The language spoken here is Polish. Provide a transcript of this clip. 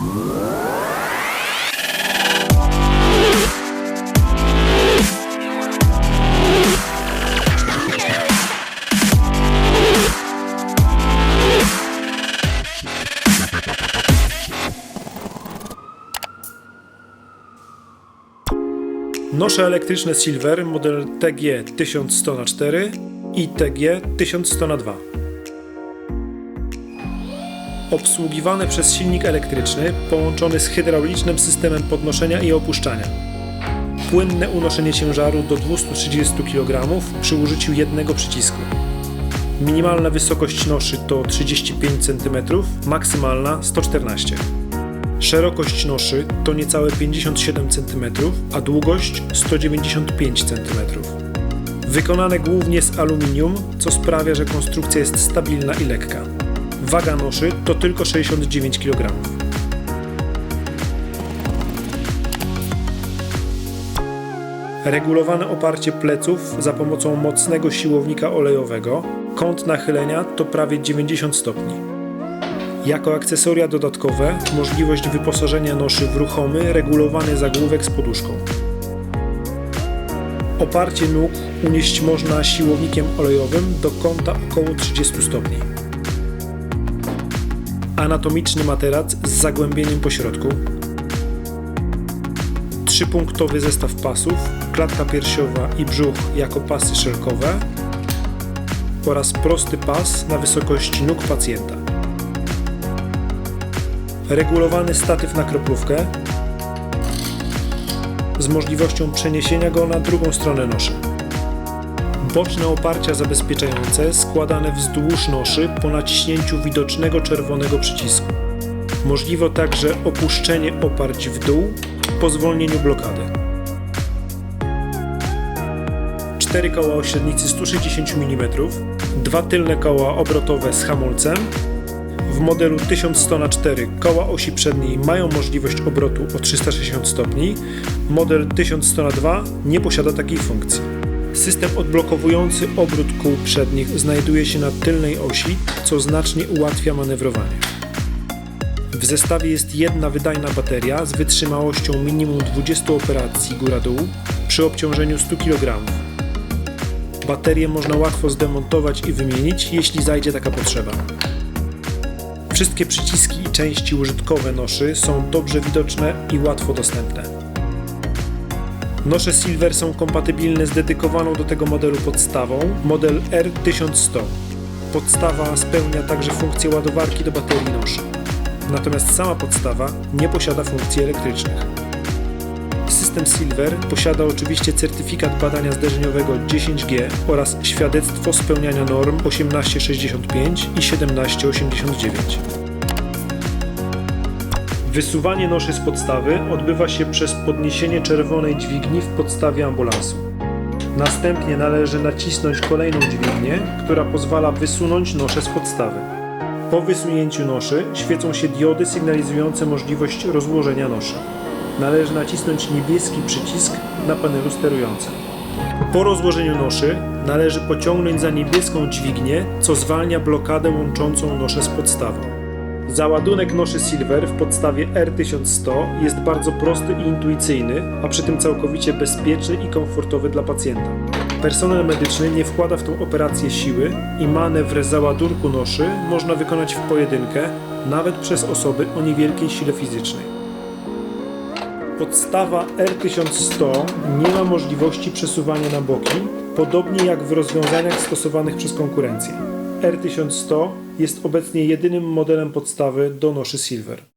Nosze elektryczne Silver model TG 1100 na 4 i TG 1100 na 2 Obsługiwane przez silnik elektryczny połączony z hydraulicznym systemem podnoszenia i opuszczania. Płynne unoszenie ciężaru do 230 kg przy użyciu jednego przycisku. Minimalna wysokość noszy to 35 cm, maksymalna 114 cm. Szerokość noszy to niecałe 57 cm, a długość 195 cm. Wykonane głównie z aluminium, co sprawia, że konstrukcja jest stabilna i lekka. Waga noszy to tylko 69 kg. Regulowane oparcie pleców za pomocą mocnego siłownika olejowego. Kąt nachylenia to prawie 90 stopni. Jako akcesoria dodatkowe możliwość wyposażenia noszy w ruchomy, regulowany zagłówek z poduszką. Oparcie nóg unieść można siłownikiem olejowym do kąta około 30 stopni. Anatomiczny materac z zagłębieniem po środku. Trzypunktowy zestaw pasów, klatka piersiowa i brzuch jako pasy szelkowe oraz prosty pas na wysokości nóg pacjenta regulowany statyw na kroplówkę z możliwością przeniesienia go na drugą stronę noszy. Boczne oparcia zabezpieczające składane wzdłuż noszy po naciśnięciu widocznego czerwonego przycisku. Możliwe także opuszczenie oparć w dół po zwolnieniu blokady. Cztery koła o średnicy 160 mm, dwa tylne koła obrotowe z hamulcem w modelu 1100 na 4 koła osi przedniej mają możliwość obrotu o 360 stopni. Model 1100 na 2 nie posiada takiej funkcji. System odblokowujący obrót kół przednich znajduje się na tylnej osi, co znacznie ułatwia manewrowanie. W zestawie jest jedna wydajna bateria z wytrzymałością minimum 20 operacji góra-dół przy obciążeniu 100 kg. Baterię można łatwo zdemontować i wymienić, jeśli zajdzie taka potrzeba. Wszystkie przyciski i części użytkowe noszy są dobrze widoczne i łatwo dostępne. Nosze Silver są kompatybilne z dedykowaną do tego modelu podstawą, model R1100. Podstawa spełnia także funkcję ładowarki do baterii noszy. Natomiast sama podstawa nie posiada funkcji elektrycznych. System Silver posiada oczywiście certyfikat badania zderzeniowego 10G oraz świadectwo spełniania norm 1865 i 1789. Wysuwanie noszy z podstawy odbywa się przez podniesienie czerwonej dźwigni w podstawie ambulansu. Następnie należy nacisnąć kolejną dźwignię, która pozwala wysunąć noszę z podstawy. Po wysunięciu noszy świecą się diody sygnalizujące możliwość rozłożenia noszy należy nacisnąć niebieski przycisk na panelu sterującym. Po rozłożeniu noszy należy pociągnąć za niebieską dźwignię, co zwalnia blokadę łączącą noszę z podstawą. Załadunek noszy Silver w podstawie R1100 jest bardzo prosty i intuicyjny, a przy tym całkowicie bezpieczny i komfortowy dla pacjenta. Personel medyczny nie wkłada w tą operację siły i manewr załadunku noszy można wykonać w pojedynkę, nawet przez osoby o niewielkiej sile fizycznej. Podstawa R1100 nie ma możliwości przesuwania na boki, podobnie jak w rozwiązaniach stosowanych przez konkurencję. R1100 jest obecnie jedynym modelem podstawy do noszy Silver.